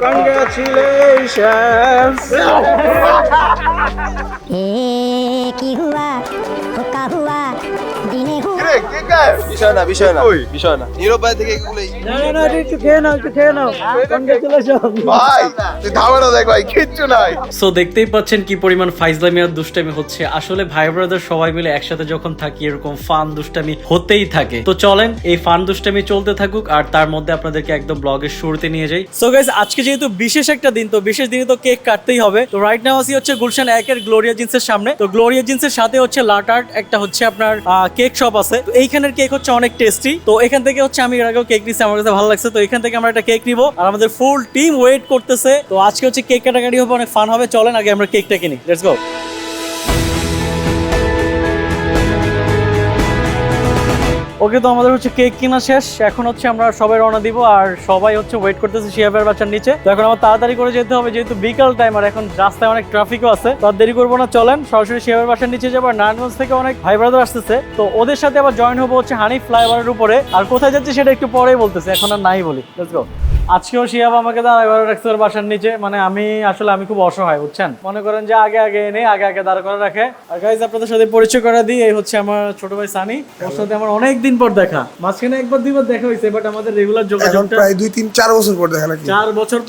Congratulations! বিষয় না বিষয় না বিষয় না। নীরব থেকে এগুলোই না না না একটু খেয়ে নাও একটু খেয়ে নাও। কংগ্রেচুলেশন ভাই তুই ধাবাটা দেখ ভাই কিচ্ছু নাই। সো দেখতেই পাচ্ছেন কি পরিমাণ ফাইজলামি আর দুষ্টামি হচ্ছে। আসলে ভাই ব্রাদার সবাই মিলে একসাথে যখন থাকি এরকম ফান দুষ্টামি হতেই থাকে। তো চলেন এই ফান দুষ্টামি চলতে থাকুক আর তার মধ্যে আপনাদেরকে একদম ব্লগের শুরুতে নিয়ে যাই। সো গাইজ আজকে যেহেতু বিশেষ একটা দিন তো বিশেষ দিনে তো কেক কাটতেই হবে। তো রাইট নাও আসি হচ্ছে গুলশান একের গ্লোরিয়া জিন্সের সামনে। তো গ্লোরিয়া জিন্সের সাথে হচ্ছে লাটার্ট একটা হচ্ছে আপনার কেক শপ আছে। তো এইখানের কেক হচ্ছে অনেক টেস্টি তো এখান থেকে হচ্ছে আমি এর আগেও কেক নিচ্ছি আমার কাছে ভালো লাগছে। তো এখান থেকে আমরা একটা কেক নিবো। আর আমাদের ফুল টিম ওয়েট করতেছে। তো আজকে হচ্ছে কেক কাটাকাটি হবে, অনেক ফান হবে। চলেন আগে আমরা কেকটা কিনি। লেটস গো ওকে তো আমাদের হচ্ছে কেক কিনা শেষ। এখন হচ্ছে আমরা সবাই রওনা দিব আর সবাই হচ্ছে ওয়েট করতেছে শিয়াবের বাচ্চার নিচে। তো এখন আমার তাড়াতাড়ি করে যেতে হবে, যেহেতু বিকাল টাইম আর এখন রাস্তায় অনেক ট্রাফিকও আছে। তো দেরি করব না, চলেন। সরাসরি শিয়াবের বাসার নিচে যাব। আর নারায়ণগঞ্জ থেকে অনেক ভাই ব্রাদার আসতেছে। তো ওদের সাথে আবার জয়েন হব হচ্ছে হানি ফ্লাইওভারের উপরে। আর কোথায় যাচ্ছে সেটা একটু পরেই বলতেছে, এখন আর নাই বলি। লেটস গো আজকেও শিয়াব আমাকে দাঁড়া করে রাখছে ওর বাসার নিচে। মানে আমি আসলে আমি খুব অসহায় বুঝছেন? মনে করেন যে আগে আগে এনে আগে আগে দাঁড় করে রাখে। আর গাইজ আপনাদের সাথে পরিচয় করা দিই এই হচ্ছে আমার ছোট ভাই সানি। ওর সাথে আমার অনেক দিন পর দেখা। মাঝখানে একবার দুইবার দেখা হয়েছে বাট আমাদের রেগুলার যোগাযোগ প্রায় দুই তিন চার বছর পর দেখা নাকি? চার বছর